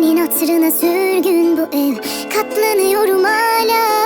Senin hatırına sürgün bu ev. Katlanıyorum hala.